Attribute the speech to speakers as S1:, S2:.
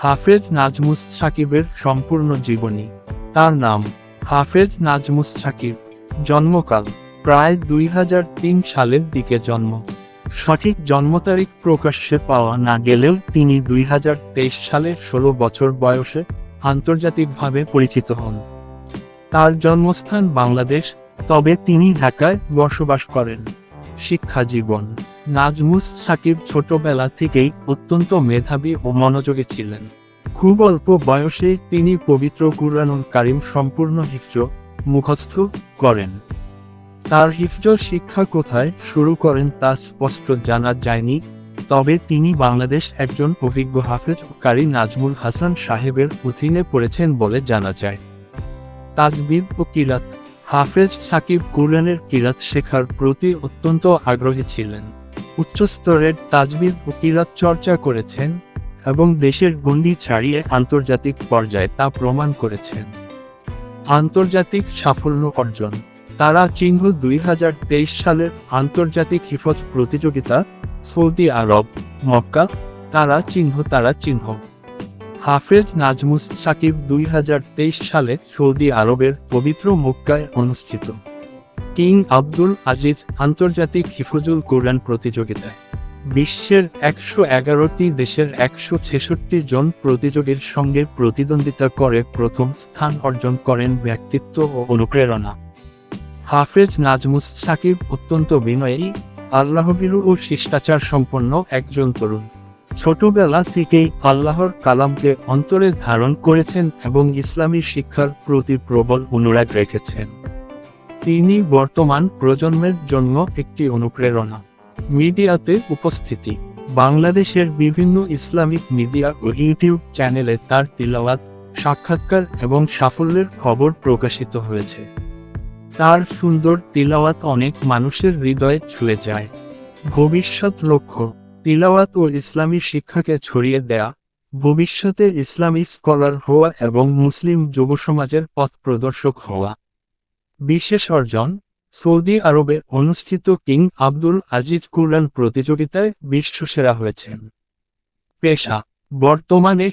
S1: হাফেজ নাজমুস সাকিবের সম্পূর্ণ জীবনী। তার নাম, হাফেজ নাজমুস সাকিব। জন্মকাল, প্রায় দুই হাজার তিন সালের দিকে জন্ম। সঠিক জন্ম তারিখ প্রকাশ্যে পাওয়া না গেলেও তিনি দুই সালের ষোলো বছর বয়সে আন্তর্জাতিকভাবে পরিচিত হন। তার জন্মস্থান বাংলাদেশ, তবে তিনি ঢাকায় বসবাস করেন। শিক্ষা জীবন। নাজমুস সাকিব ছোটবেলা থেকেই অত্যন্ত মেধাবী ও মনোযোগী ছিলেন। খুব অল্প বয়সে তিনি পবিত্র কুরআনুল কারিম সম্পূর্ণ হিফজ মুখস্থ করেন। তার হিফজ শিক্ষা কোথায় শুরু করেন তা স্পষ্ট জানা যায়নি, তবে তিনি বাংলাদেশ একজন অভিজ্ঞ হাফেজ কারি নাজমুল হাসান সাহেবের অধীনে পড়েছেন বলে জানা যায়। তাজবিব ও কিরাত, হাফেজ সাকিব কুরআনের কিরাত শেখার প্রতি অত্যন্ত আগ্রহী ছিলেন। উচ্চস্তরের তাজবিব ও কিরাত চর্চা করেছেন এবং দেশের গণ্ডি ছাড়িয়ে আন্তর্জাতিক পর্যায়ে তা প্রমাণ করেছেন। আন্তর্জাতিক সাফল্য অর্জন। তারা চিহ্ন দুই হাজার তেইশ সালের আন্তর্জাতিক হিফজ প্রতিযোগিতা, সৌদি আরব, মক্কা, তারা চিহ্ন তারা চিহ্ন। হাফেজ নাজমুস সাকিব দুই হাজার তেইশ সালে সৌদি আরবের পবিত্র মক্কায় অনুষ্ঠিত। কিং আব্দুল আজিজ আন্তর্জাতিক হিফজুল কোরআন প্রতিযোগিতায়। বিশ্বের একশো এগারোটি দেশের একশো ছেষট্টি জন প্রতিযোগীর সঙ্গে প্রতিদ্বন্দ্বিতা করে প্রথম স্থান অর্জন করেন ব্যক্তিত্ব ও অনুপ্রেরণা। হাফেজ নাজমুস সাকিব অত্যন্ত বিনয়ী, আল্লাহবিরু ও শিষ্টাচার সম্পন্ন একজন তরুণ। ছোটবেলা থেকেই আল্লাহর কালামকে অন্তরে ধারণ করেছেন এবং ইসলামী শিক্ষার প্রতি প্রবল অনুরাগ রেখেছেন। তিনি বর্তমান প্রজন্মের জন্য একটি অনুপ্রেরণা। মিডিয়াতে উপস্থিতি। বাংলাদেশের বিভিন্ন ইসলামিক মিডিয়া ও ইউটিউব চ্যানেলে তার তিলাওয়াত, সাক্ষাৎকার এবং সাফল্যের খবর প্রকাশিত হয়েছে। তার সুন্দর তিলাওয়াত অনেক মানুষের হৃদয়ে ছুঁয়ে যায়। ভবিষ্যৎ লক্ষ্য। তিলাওয়াত ও ইসলামী শিক্ষাকে ছড়িয়ে দেয়া, ভবিষ্যতে ইসলামী স্কলার হওয়া এবং মুসলিম যুব সমাজের পথ প্রদর্শক হওয়া। বিশেষ অর্জন সৌদি আরবে অনুষ্ঠিত কিং আব্দুল আজিজ কুরআন প্রতিযোগিতায় বিশ্বসেরা হয়েছেন। পেশা বর্তমানে